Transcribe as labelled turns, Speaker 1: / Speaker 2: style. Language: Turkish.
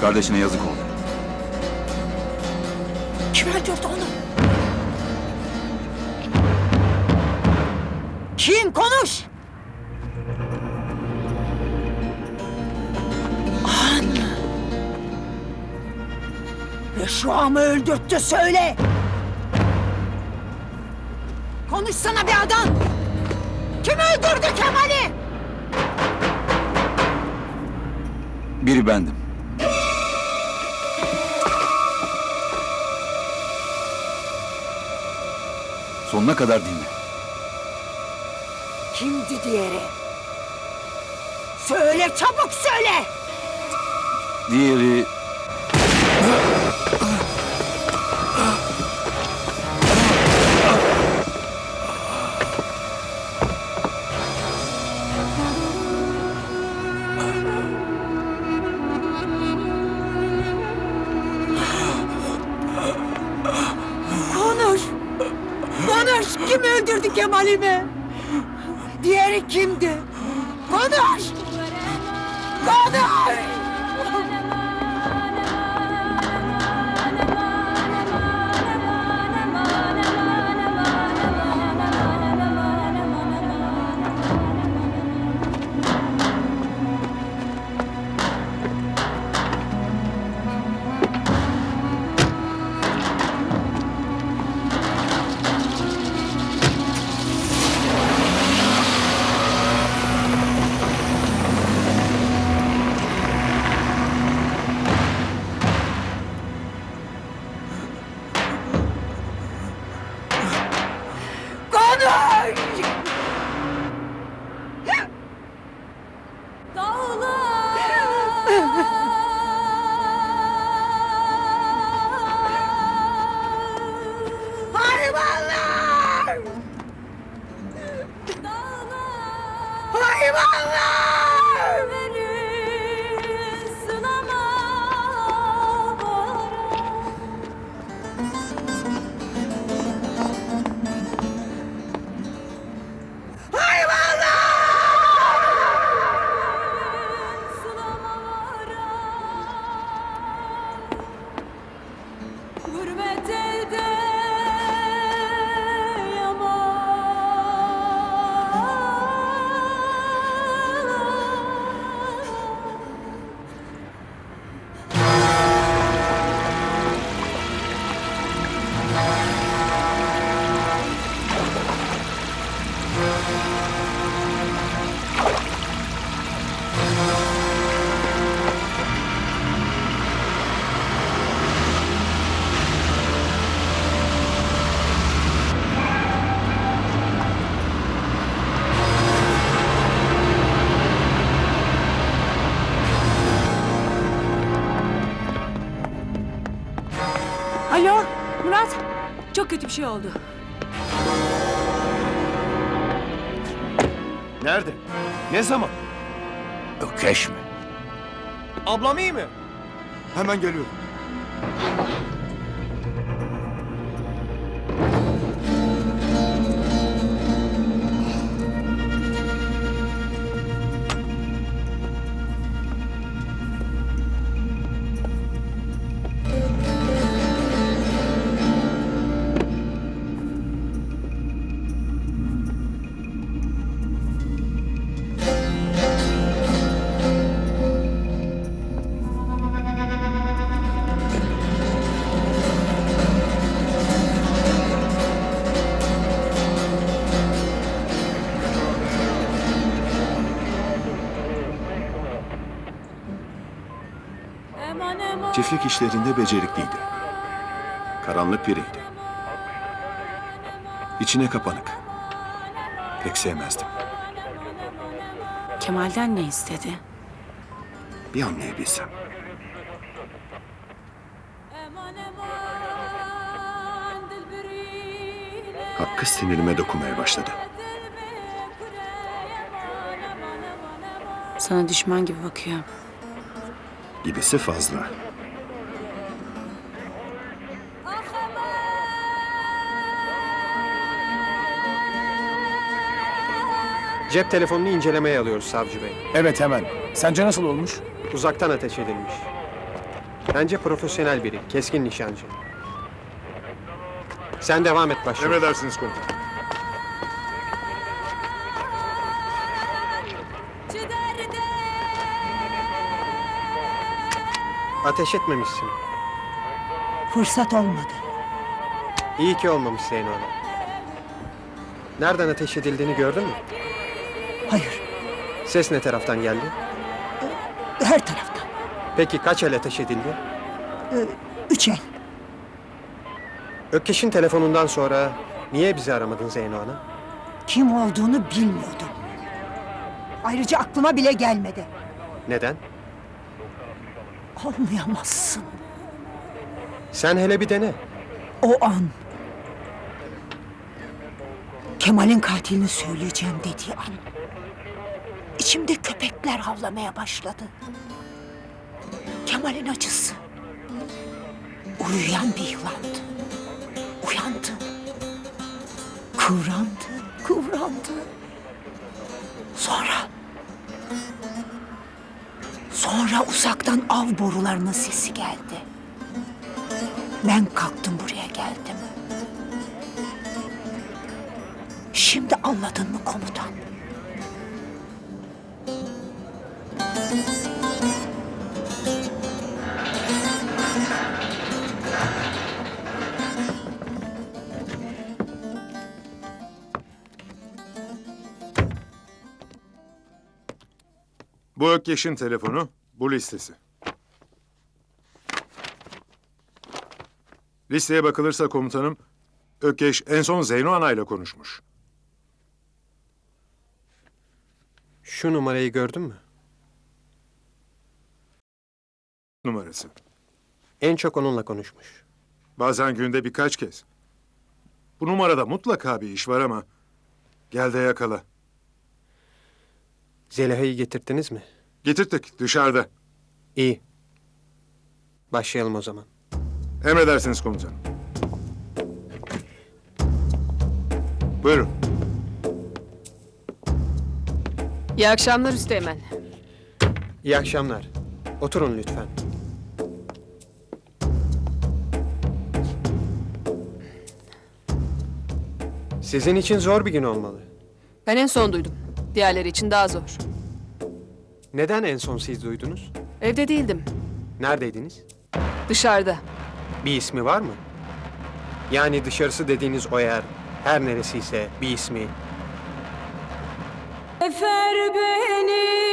Speaker 1: Kardeşine yazık oldu.
Speaker 2: Kim öldürdü onu? Kim? Konuş! An! Reşua mı öldürttü söyle! Konuşsana bir adam! Kim öldürdü Kemal'i?
Speaker 1: Biri bendim. Sonuna kadar dinle.
Speaker 2: Kimdi diğeri? Söyle çabuk söyle!
Speaker 1: Diğeri...
Speaker 2: Kim öldürdü Kemal'imi? Diğeri kimdi? Konuş! Konuş! 爸爸
Speaker 3: Çok kötü bir şey oldu.
Speaker 4: Nerede? Ne zaman?
Speaker 1: Ökeş mi?
Speaker 4: Ablam iyi mi? Hemen geliyorum.
Speaker 5: Çiftlik işlerinde becerikliydi. Karanlık biriydi. İçine kapanık. Pek sevmezdim.
Speaker 2: Kemal'den ne istedi?
Speaker 5: Bir anlayabilsem. Hakkı sinirime dokunmaya başladı.
Speaker 2: Sana düşman gibi bakıyor.
Speaker 5: Gibisi fazla.
Speaker 4: Cep telefonunu incelemeye alıyoruz savcı bey.
Speaker 6: Evet hemen. Sence nasıl olmuş?
Speaker 4: Uzaktan ateş edilmiş. Bence profesyonel biri, keskin nişancı. Sen devam et başkanım.
Speaker 5: Emredersiniz komutanım.
Speaker 4: Ateş etmemişsin.
Speaker 2: Fırsat olmadı.
Speaker 4: İyi ki olmamış Zeyno Hanım. Nereden ateş edildiğini gördün mü? Ses ne taraftan geldi?
Speaker 2: her taraftan.
Speaker 4: Peki kaç el ateş edildi?
Speaker 2: Üç el.
Speaker 4: Ökkeş'in telefonundan sonra niye bizi aramadın Zeyno Hanım?
Speaker 2: Kim olduğunu bilmiyordum. Ayrıca aklıma bile gelmedi.
Speaker 4: Neden?
Speaker 2: Anlayamazsın.
Speaker 4: Sen hele bir dene.
Speaker 2: O an. Kemal'in katilini söyleyeceğim dediği an. İçimde köpekler havlamaya başladı. Kemal'in acısı. Uyuyan bir yılandı. Uyandı. Kıvrandı, kıvrandı. Sonra... Sonra uzaktan av borularının sesi geldi. Ben kalktım buraya geldim. Şimdi anladın mı komutan?
Speaker 7: Bu Ökkeş'in telefonu, bu listesi. Listeye bakılırsa komutanım, Ökkeş en son Zeyno Ana ile konuşmuş.
Speaker 4: Şu numarayı gördün mü?
Speaker 7: Numarası.
Speaker 4: En çok onunla konuşmuş.
Speaker 7: Bazen günde birkaç kez. Bu numarada mutlaka bir iş var ama gel de yakala.
Speaker 4: Zeliha'yı getirdiniz mi?
Speaker 7: Getirttik dışarıda.
Speaker 4: İyi. Başlayalım o zaman.
Speaker 7: Emredersiniz komutanım. Buyurun.
Speaker 8: İyi akşamlar Üsteğmen.
Speaker 4: İyi akşamlar. Oturun lütfen. Sizin için zor bir gün olmalı.
Speaker 8: Ben en son duydum. Diğerleri için daha zor.
Speaker 4: Neden en son siz duydunuz?
Speaker 8: Evde değildim.
Speaker 4: Neredeydiniz?
Speaker 8: Dışarıda.
Speaker 4: Bir ismi var mı? Yani dışarısı dediğiniz o yer, her neresiyse bir ismi.
Speaker 9: Efer beni